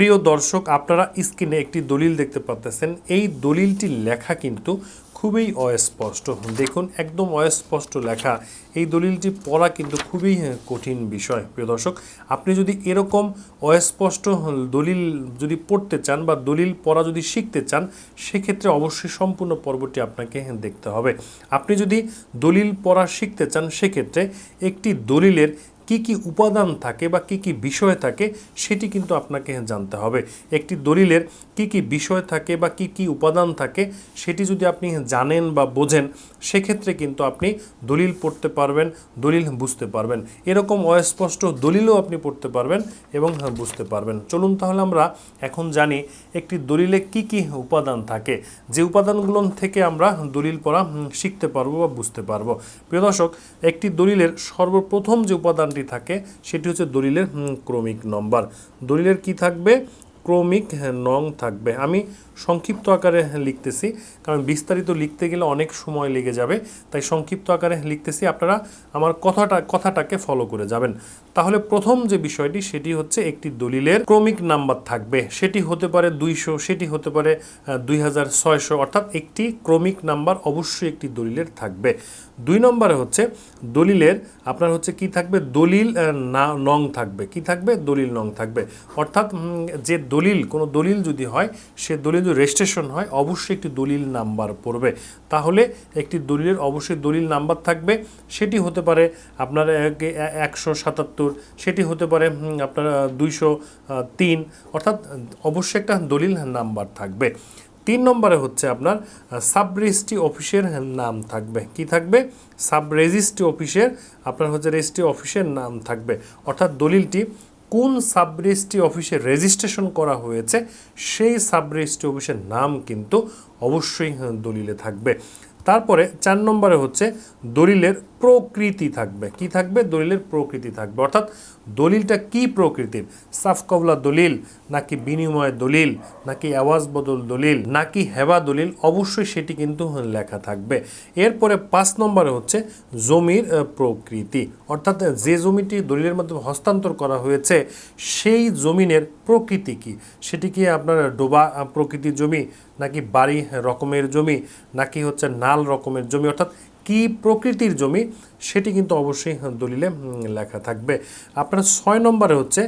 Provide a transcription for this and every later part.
প্রিয় দর্শক, আপনারা স্ক্রিনে একটি দলিল দেখতে পাচ্ছেন এই দলিলটি লেখা কিন্তু খুবই অস্পষ্ট। দেখুন, একদম অস্পষ্ট লেখা। এই দলিলটি পড়া কিন্তু খুবই কঠিন বিষয়। প্রিয় দর্শক, আপনি যদি এরকম অস্পষ্ট দলিল যদি পড়তে চান বা দলিল পড়া যদি শিখতে চান, সেক্ষেত্রে অবশ্যই সম্পূর্ণ পর্বটি আপনাকে দেখতে হবে। আপনি যদি দলিল পড়া শিখতে চান, সেক্ষেত্রে একটি দলিলের কি কি উপাদান থাকে বা কি কি বিষয় থাকে সেটি কিন্তু আপনাকে জানতে হবে। একটি দলিলের কি কি বিষয় থাকে বা কি কি উপাদান থাকে সেটি যদি আপনি জানেন বা বোঝেন, সেক্ষেত্রে কিন্তু আপনি দলিল পড়তে পারবেন, দলিল বুঝতে পারবেন। এরকম অস্পষ্ট দলিলও আপনি পড়তে পারবেন এবং বুঝতে পারবেন। চলুন তাহলে আমরা এখন জানি একটি দলিলে কি কি উপাদান থাকে। যে উপাদানগুলো থেকে আমরা দলিল পড়া শিখতে পারব বা বুঝতে পারব। প্রিয় দর্শক, একটি দলিলের সর্বপ্রথম যে উপাদানটি থাকে সেটি হচ্ছে দলিলের ক্রমিক নম্বর। দলিলের কি থাকবে? ক্রমিক হ্যাঁ, নং থাকবে। আমি সংক্ষিপ্ত আকারে হ্যাঁ, লিখতেছি কারণ বিস্তারিত লিখতে গেলে অনেক সময় লেগে যাবে। তাই সংক্ষিপ্ত আকারে লিখতেছি আপনারা আমার কথাটা কথাটাকে ফলো করে যাবেন। তাহলে প্রথম যে বিষয়টি, সেটি হচ্ছে একটি দলিলের ক্রমিক নাম্বার থাকবে। সেটি হতে পারে দুইশো, সেটি হতে পারে দুই হাজার ছয়শো, অর্থাৎ একটি ক্রমিক নাম্বার অবশ্যই একটি দলিলের থাকবে। দুই নম্বরে হচ্ছে, দলিলের আপনার হচ্ছে কি থাকবে? দলিল না, নং থাকবে। কি থাকবে? দলিল, নং থাকবে। অর্থাৎ যে দলিল, কোনো দলিল যদি হয়, সে দলিল যদি রেজিস্ট্রেশন হয়, অবশ্যই একটি দলিল নাম্বার পড়বে। তাহলে একটি দলিলের অবশ্যই দলিল নাম্বার থাকবে। সেটি হতে পারে আপনার একশো সাতাত্তর সেটি হতে পারে আপনার দুইশো তিন অর্থাৎ অবশ্যই একটা দলিল নাম্বার থাকবে। তিন নম্বরে হচ্ছে আপনার সাব রেজিস্ট্রি অফিসের নাম থাকবে। কি থাকবে? সাব রেজিস্ট্রি অফিসের আপনার হচ্ছে রেজিস্ট্রি অফিসের নাম থাকবে। অর্থাৎ দলিলটি কোন সাব রেজিস্ট্রি অফিসে রেজিস্ট্রেশন করা হয়েছে সেই সাব রেজিস্ট্রি অফিসের নাম কিন্তু অবশ্যই হ্যাঁ, দলিলে থাকবে। তারপরে চার নম্বরে হচ্ছে দলিলের প্রকৃতি থাকবে। কি থাকবে? দলিলের প্রকৃতি থাকবে। অর্থাৎ দলিলটা কি প্রকৃতির? সাফ কবলা দলিল, নাকি বিনিময় দলিল, নাকি আওয়াজ বদল দলিল, নাকি হেবা দলিল, অবশ্যই সেটি কিন্তু লেখা থাকবে। এরপরে পাঁচ নম্বরে হচ্ছে জমির প্রকৃতি। অর্থাৎ যে জমিটি দলিলের মাধ্যমে হস্তান্তর করা হয়েছে, সেই জমিনের প্রকৃতি কি? সেটি কি আপনার ডোবা প্রকৃতির জমি, নাকি বাড়ি রকমের জমি, নাকি হচ্ছে নাল রকমের জমি? অর্থাৎ কি প্রকৃতির জমি সেটি কিন্তু অবশ্যই দলিলে লেখা থাকবে। আপনার ছয় নম্বরে হচ্ছে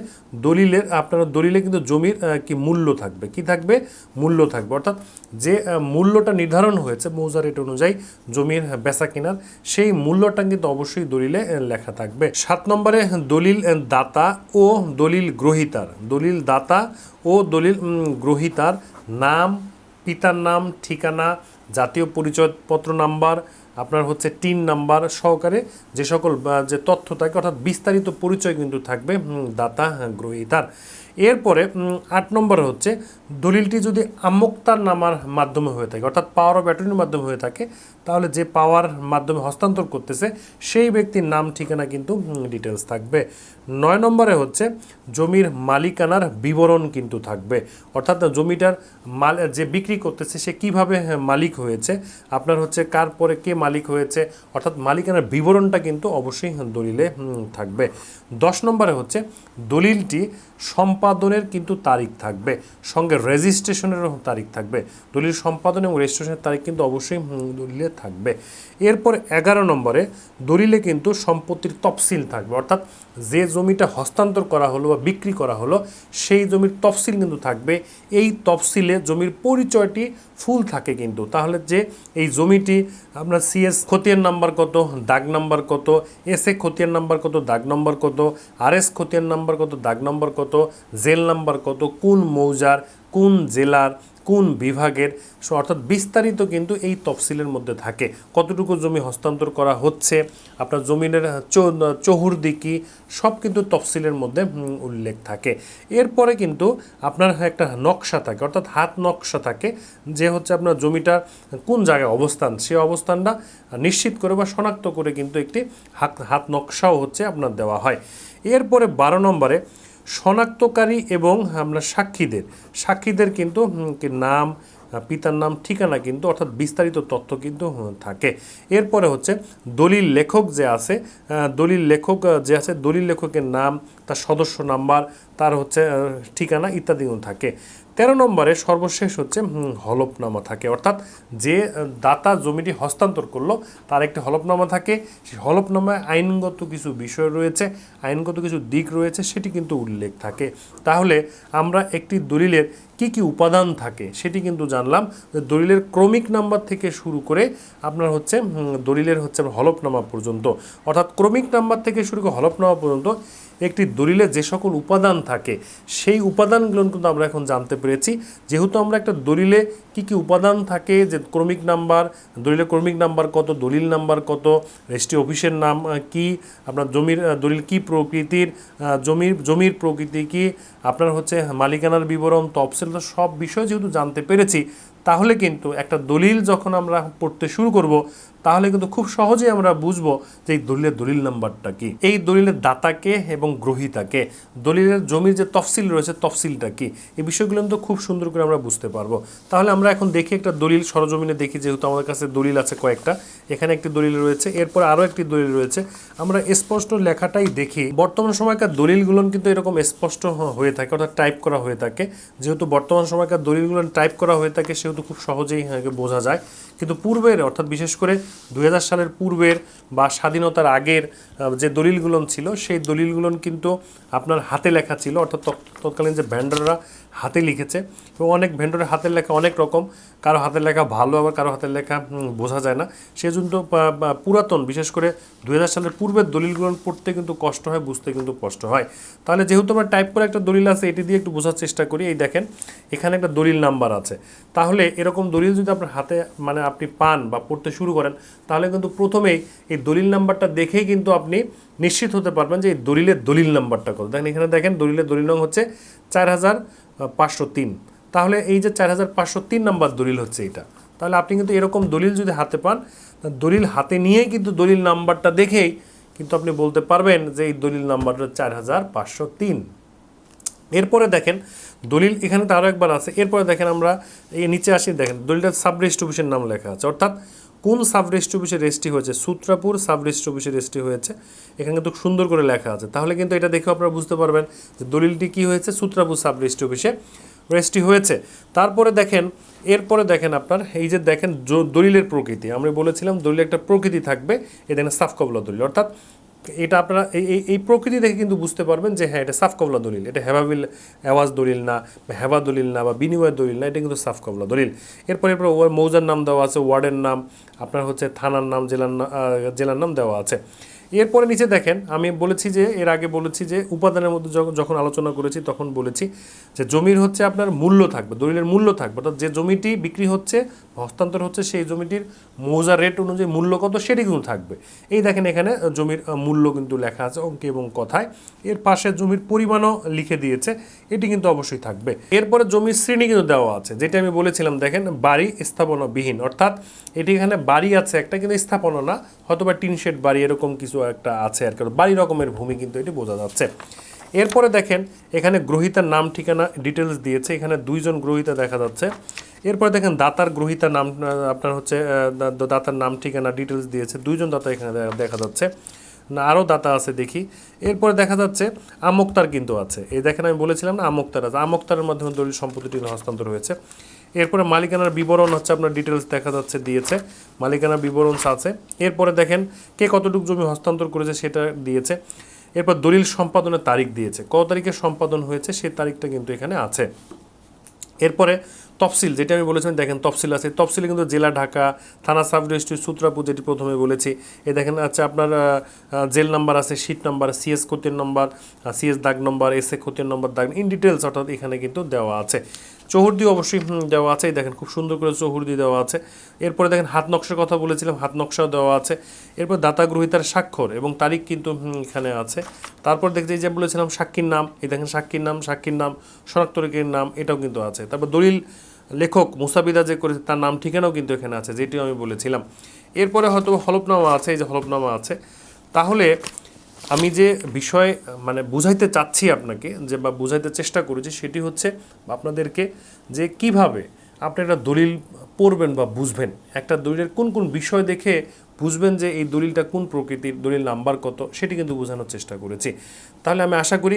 দলিলের আপনার দলিলে কিন্তু জমির কি মূল্য থাকবে। কি থাকবে? মূল্য থাকবে। অর্থাৎ যে মূল্যটা নির্ধারণ হয়েছে মৌজা রেট অনুযায়ী জমির বেচা কেনার, সেই মূল্যটা কিন্তু অবশ্যই দলিলে লেখা থাকবে। সাত নম্বরে দলিল দাতা ও দলিল গ্রহিতার। দলিল দাতা ও দলিল গ্রহিতার নাম, পিতার নাম, ঠিকানা, জাতীয় পরিচয়পত্র নাম্বার আপনার হচ্ছে তিন নাম্বার সহকারে যে সকল যে তথ্য থাকে, অর্থাৎ বিস্তারিত পরিচয় কিন্তু থাকবে দাতা, গ্রহীতার। এরপরে আট নম্বরে হচ্ছে দলিলটি যদি আমোক্তার নামার মাধ্যমে হয়ে থাকে অর্থাৎ পাওয়ার অফ অ্যাটর্নির মাধ্যমে হয়ে থাকে তাহলে যে পাওয়ার মাধ্যমে হস্তান্তর করতেছে সেই ব্যক্তির নাম ঠিকানা কিন্তু ডিটেলস থাকবে। নয় নম্বরে হচ্ছে জমির মালিকানার বিবরণ কিন্তু থাকবে। অর্থাৎ জমিটার মাল যে বিক্রি করতেছে সে কীভাবে হ্যাঁ, মালিক হয়েছে আপনার হচ্ছে কার পরে কে মালিক হয়েছে অর্থাৎ মালিকানার বিবরণটা কিন্তু অবশ্যই দলিলে থাকবে। দশ নম্বরে হচ্ছে দলিলটি সম্পাদনের কিন্তু তারিখ থাকবে। সঙ্গে রেজিস্ট্রেশনেরও তারিখ থাকবে। দলিল সম্পাদন এবং রেজিস্ট্রেশনের তারিখ কিন্তু অবশ্যই দলিলে থাকবে। এরপর এগারো নম্বরে দলিলে কিন্তু সম্পত্তির তফসিল থাকবে। অর্থাৎ যে জমিটা হস্তান্তর করা হলো বা বিক্রি করা হলো, সেই জমির তফসিল কিন্তু থাকবে। এই তফসিলে জমির পরিচয়টি ফুল থাকে কিন্তু। তাহলে যে এই জমিটি আপনার সিএস খতিয়ান নাম্বার কত, দাগ নাম্বার কত এস এ খতিয়ান নাম্বার কত, দাগ নাম্বার কত আর এস খতিয়ান নাম্বার কত, দাগ নাম্বার কত, জেল নাম্বার কত, কোন মৌজার, কোন জেলার কোন বিভাগের সো অর্থাৎ বিস্তারিত কিন্তু এই তফসিলের মধ্যে থাকে। কতটুকু জমি হস্তান্তর করা হচ্ছে, আপনার জমিনের চহুর্দিকি, সব কিন্তু তফসিলের মধ্যে উল্লেখ থাকে। এরপরে কিন্তু আপনার একটা নকশা থাকে, অর্থাৎ হাত নকশা থাকে, যে হচ্ছে আপনার জমিটার কোন জায়গায় অবস্থান, সে অবস্থানটা নিশ্চিত করে বা শনাক্ত করে কিন্তু একটি হাত হাত নকশাও হচ্ছে আপনার দেওয়া হয়। এরপরে বারো নম্বরে শনাক্তকারী এবং আমরা সাক্ষীদের। সাক্ষীদের কিন্তু নাম, পিতার নাম, ঠিকানা কিন্তু, অর্থাৎ বিস্তারিত তথ্য কিন্তু থাকে। এরপরে হচ্ছে দলিল লেখক যে আছে দলিল লেখক যে আছে, দলিল লেখকের নাম, তার সদস্য নাম্বার তার হচ্ছে ঠিকানা ইত্যাদিও থাকে। তেরো নম্বরে সর্বশেষ হচ্ছে হলফনামা থাকে। অর্থাৎ যে দাতা জমিটি হস্তান্তর করল, তার একটি হলফনামা থাকে। সেই হলফনামায় আইনগত কিছু বিষয় রয়েছে, আইনগত কিছু দিক রয়েছে, সেটি কিন্তু উল্লেখ থাকে। তাহলে আমরা একটি দলিলের কি কি উপাদান থাকে, সেটি কিন্তু জানলাম। দলিলের ক্রমিক নাম্বার থেকে শুরু করে আপনার হচ্ছে দলিলের হচ্ছে, হলফনামা পর্যন্ত। অর্থাৎ ক্রমিক নাম্বার থেকে শুরু করে হলফনামা পর্যন্ত একটি দলিলে যে সকল উপাদান থাকে, সেই উপাদানগুলো কিন্তু আমরা এখন জানতে পেরেছি। যেহেতু আমরা একটা দলিলে কি কি উপাদান থাকে, যে ক্রমিক নাম্বার, দলিলের ক্রমিক নাম্বার কত, দলিল নাম্বার কত, রেজিস্ট্রি অফিসের নাম কি, আপনার জমির দলিল কি প্রকৃতির জমির জমির প্রকৃতি কি, আপনার হচ্ছে মালিকানার বিবরণ, তফসিল, সব বিষয় যেহেতু জানতে পেরেছি তাহলে কিন্তু একটা দলিল যখন আমরা পড়তে শুরু করব, তাহলে কিন্তু খুব সহজেই আমরা বুঝব যে এই দলিলের দলিল নাম্বারটা কি। এই দলিলের দাতাকে এবং গ্রহিতাকে, দলিলের জমির যে তফসিল রয়েছে তফসিলটা কি, এই বিষয়গুলো কিন্তু খুব সুন্দর করে আমরা বুঝতে পারব। তাহলে আমরা এখন দেখি একটা দলিল, সরজমিনে দেখি যেহেতু আমাদের কাছে দলিল আছে কয়েকটা, এখানে একটি দলিল রয়েছে, এরপর আরও একটি দলিল রয়েছে। আমরা স্পষ্ট লেখাটাই দেখি। বর্তমান সময়কার দলিলগুলো কিন্তু এরকম স্পষ্ট হয়ে থাকে, অর্থাৎ টাইপ করা হয়ে থাকে। যেহেতু বর্তমান সময়কার দলিলগুলো টাইপ করা হয়ে থাকে সেহেতু খুব সহজেই হ্যাঁ, বোঝা যায়। কিন্তু পূর্বের অর্থাৎ বিশেষ করে দুই হাজার সালের পূর্বের বা স্বাধীনতার আগের যে দলিলগুলো ছিল সেই দলিলগুলো কিন্তু আপনার হাতে লেখা ছিল অর্থাৎ তৎ- তৎকালীন যে ভ্যান্ডাররা হাতে লিখেছে। এবং অনেক ভেন্ডরের হাতের লেখা অনেক রকম কারও হাতের লেখা ভালো আবার কারও হাতের লেখা বোঝা যায় না। সেজন্য পুরাতন বিশেষ করে দুই হাজার সালের পূর্বের দলিলগুলো পড়তে কিন্তু কষ্ট হয় বুঝতে কিন্তু কষ্ট হয়। তাহলে যেহেতু আমরা টাইপ করে একটা দলিল আছে এটি দিয়ে একটু বোঝার চেষ্টা করি। এই দেখেন এখানে একটা দলিল নাম্বার আছে। তাহলে এরকম দলিল যদি আপনার হাতে মানে আপনি পান বা পড়তে শুরু করেন, তাহলে কিন্তু প্রথমেই এই দলিল নাম্বারটা দেখেই কিন্তু আপনি নিশ্চিত হতে পারবেন যে এই দলিলের দলিল নাম্বারটা কত। দেখেন, এখানে দেখেন, দলিলের দলিল নং হচ্ছে চার হাজার পাঁচশো তিন। তাহলে এই যে চার হাজার পাঁচশো তিন নাম্বার দলিল হচ্ছে এটা। তাহলে আপনি কিন্তু এরকম দলিল যদি হাতে পান দলিল হাতে নিয়েই কিন্তু দলিল নাম্বারটা দেখেই কিন্তু আপনি বলতে পারবেন যে এই দলিল নাম্বারটা চার হাজার পাঁচশো তিন। এরপরে দেখেন দলিল এখানে তো আরও একবার আছে। এরপরে দেখেন আমরা এই নিচে আসি, দেখেন, দলিলটা সাব অফিসের নাম লেখা আছে। অর্থাৎ কোন সাব অফিসে রেজিস্ট্রি হয়েছে? সূত্রাপুর সাব অফিসে রেজিস্ট্রি হয়েছে। এখানে কিন্তু সুন্দর করে লেখা আছে। তাহলে কিন্তু এটা দেখে আপনারা বুঝতে পারবেন যে দলিলটি কি হয়েছে, সূত্রাপুর সাব অফিসে রেজিস্ট্রি হয়েছে। তারপরে দেখেন, এরপরে দেখেন আপনার, এই যে দেখেন দলিলের প্রকৃতি। আমরা বলেছিলাম দলিল একটা প্রকৃতি থাকবে এই দেখেন সাফ কবলা দলিল। অর্থাৎ এটা আপনারা এই, এই- প্রকৃতি দেখে কিন্তু বুঝতে পারবেন যে হ্যাঁ এটা সাফ কবলা দলিল। এটা হেবাবিল আওয়াজ দলিল না, হেবা দলিল না বা বিনিময় দলিল না, এটা কিন্তু সাফ কবলা দলিল। এরপরে এরপর মৌজার নাম দেওয়া আছে, ওয়ার্ডের নাম, আপনার হচ্ছে থানার নাম, জেলার জেলার নাম দেওয়া আছে। এরপরে নিচে দেখেন, আমি বলেছি যে, এর আগে বলেছি যে, উপাদানের মধ্যে যখন- আলোচনা করেছি তখন বলেছি যে, জমির হচ্ছে আপনার মূল্য থাকবে, দলিলের মূল্য থাকবে। অর্থাৎ যে জমিটি বিক্রি হচ্ছে হস্তান্তর হচ্ছে সেই জমিটির মৌজার রেট অনুযায়ী মূল্য কত সেটি কিন্তু থাকবে। এই দেখেন এখানে জমির মূল্য কিন্তু লেখা আছে অঙ্কে এবং কথায়। এর পাশে জমির পরিমাণও লিখে দিয়েছে, এটি কিন্তু অবশ্যই থাকবে। এরপরে জমির শ্রেণি কিন্তু দেওয়া আছে, যেটা আমি বলেছিলাম, দেখেন, বাড়ি স্থাপনাবিহীন। অর্থাৎ এটি এখানে বাড়ি আছে একটা, কিন্তু স্থাপনা না হয়তো বা টিন শেড বাড়ি এরকম কিছু একটা আছে আর কি, বাড়ি রকমের ভূমি কিন্তু এটি বোঝা যাচ্ছে। এরপরে দেখেন, এখানে গ্রহিতার নাম ঠিকানা ডিটেলস দিয়েছে, এখানে দুইজন গ্রহিতা দেখা যাচ্ছে। এরপরে দেখেন দাতার গ্রহিতার নাম আপনার হচ্ছে দাতার নাম, ঠিকানা ডিটেলস দিয়েছে। দুইজন দাতা এখানে দেখা যাচ্ছে। না আরও দাতা আছে, দেখি। এরপরে দেখা যাচ্ছে, আমোক্তার কিন্তু আছে। এই দেখেন আমি বলেছিলাম না, আমোক্তার আছে। আমোক্তারের মাধ্যমে দলিল সম্পত্তিটি হস্তান্তর হয়েছে। এরপরে মালিকানার বিবরণ হচ্ছে, আপনার ডিটেলস দেখা যাচ্ছে, দিয়েছে। মালিকানার বিবরণ আছে। এরপরে দেখেন, কে কতটুকু জমি হস্তান্তর করেছে সেটা দিয়েছে। এরপর দলিল সম্পাদনের তারিখ দিয়েছে। কত তারিখে সম্পাদন হয়েছে সেই তারিখটা কিন্তু এখানে আছে। এরপরে তফসিল, যেটা আমি বলেছিলাম, দেখেন তফসিল আছে। তফসিলে কিন্তু জেলা ঢাকা, থানা সাব রেজিস্ট্রি, সূত্রাপুর, যেটি প্রথমে বলেছি। এ দেখেন আচ্ছা আপনার জেল নাম্বার আছে শিট নাম্বার, সিএস ক্ষতির নম্বর সিএস দাগ নম্বর, এস এ ক্ষতির নম্বর, দাগ, ইন ডিটেলস অর্থাৎ এখানে কিন্তু দেওয়া আছে। চৌহদ্দি অবশ্যই দেওয়া আছে। দেখেন খুব সুন্দর করে চৌহদ্দি দেওয়া আছে। এরপরে দেখেন হাত নকশার কথা বলেছিলাম, হাত নকশাও দেওয়া আছে। এরপর দাতা গ্রহিতার স্বাক্ষর এবং তারিখ কিন্তু এখানে আছে। তারপর দেখতে যে বলেছিলাম সাক্ষীর নাম, এই দেখেন সাক্ষীর নাম সাক্ষীর নাম শনাক্তরিকের নাম, এটাও কিন্তু আছে। তারপর দলিল লেখক মুসাবিদা যে করেছে, তার নাম ঠিকানাও কিন্তু এখানে আছে, যেটিও আমি বলেছিলাম। এরপরে হয়তো হলফনামা আছে, এই যে হলফনামা আছে। তাহলে আমি যে বিষয় মানে বুঝাইতে চাচ্ছি আপনাকে, যে বা বুঝাইতে চেষ্টা করেছি, সেটি হচ্ছে আপনাদেরকে যে কীভাবে আপনি একটা দলিল পড়বেন বা বুঝবেন। একটা দলিলের কোন কোন বিষয় দেখে বুঝবেন যে এই দলিলটা কোন প্রকৃতির, দলিল নাম্বার কত, সেটি কিন্তু বোঝানোর চেষ্টা করেছি। তাহলে আমি আশা করি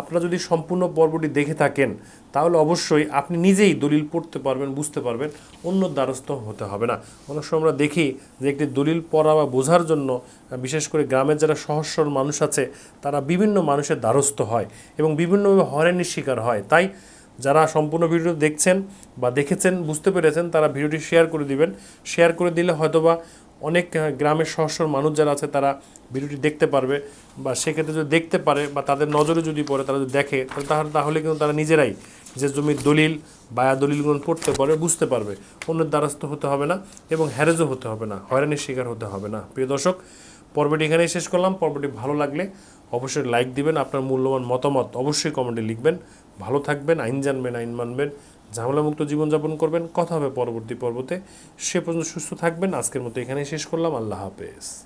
আপনারা যদি সম্পূর্ণ পর্বটি দেখে থাকেন, তাহলে অবশ্যই আপনি নিজেই দলিল পড়তে পারবেন, বুঝতে পারবেন, অন্য দ্বারস্থ হতে হবে না। অনেক সময় আমরা দেখি যে একটি দলিল পড়া বা বোঝার জন্য, বিশেষ করে গ্রামের যারা সহজ সরল মানুষ আছে, তারা বিভিন্ন মানুষের দ্বারস্থ হয় এবং বিভিন্নভাবে হয়রানির শিকার হয়। তাই যারা সম্পূর্ণ ভিডিও দেখছেন বা দেখেছেন, বুঝতে পেরেছেন, তারা ভিডিওটি শেয়ার করে দিবেন। শেয়ার করে দিলে হয়তোবা অনেক গ্রামের সহসর মানুষ যারা আছে, তারা ভিডিওটি দেখতে পারবে বা সেক্ষেত্রে যদি দেখতে পারে বা তাদের নজরে যদি পড়ে, তারা যদি দেখে, তাহলে তাহলে কিন্তু তারা নিজেরাই যে জমির দলিল বায়া দলিলগুলো পড়তে পারবে, বুঝতে পারবে। অন্যের দ্বারস্থ হতে হবে না এবং হ্যারেজও হতে হবে না, হয়রানির শিকার হতে হবে না। প্রিয় দর্শক, পর্বটি এখানেই শেষ করলাম। পর্বটি ভালো লাগলে অবশ্যই লাইক দিবেন। আপনার মূল্যবান মতামত অবশ্যই কমেন্টে লিখবেন। ভালো থাকবেন, আইন জানবেন, আইন মানবেন, ঝামেলামুক্ত জীবনযাপন করবেন। কথা হবে পরবর্তী পর্বতে। সে পর্যন্ত সুস্থ থাকবেন। আজকের মতো এখানেই শেষ করলাম। আল্লাহ হাফেজ।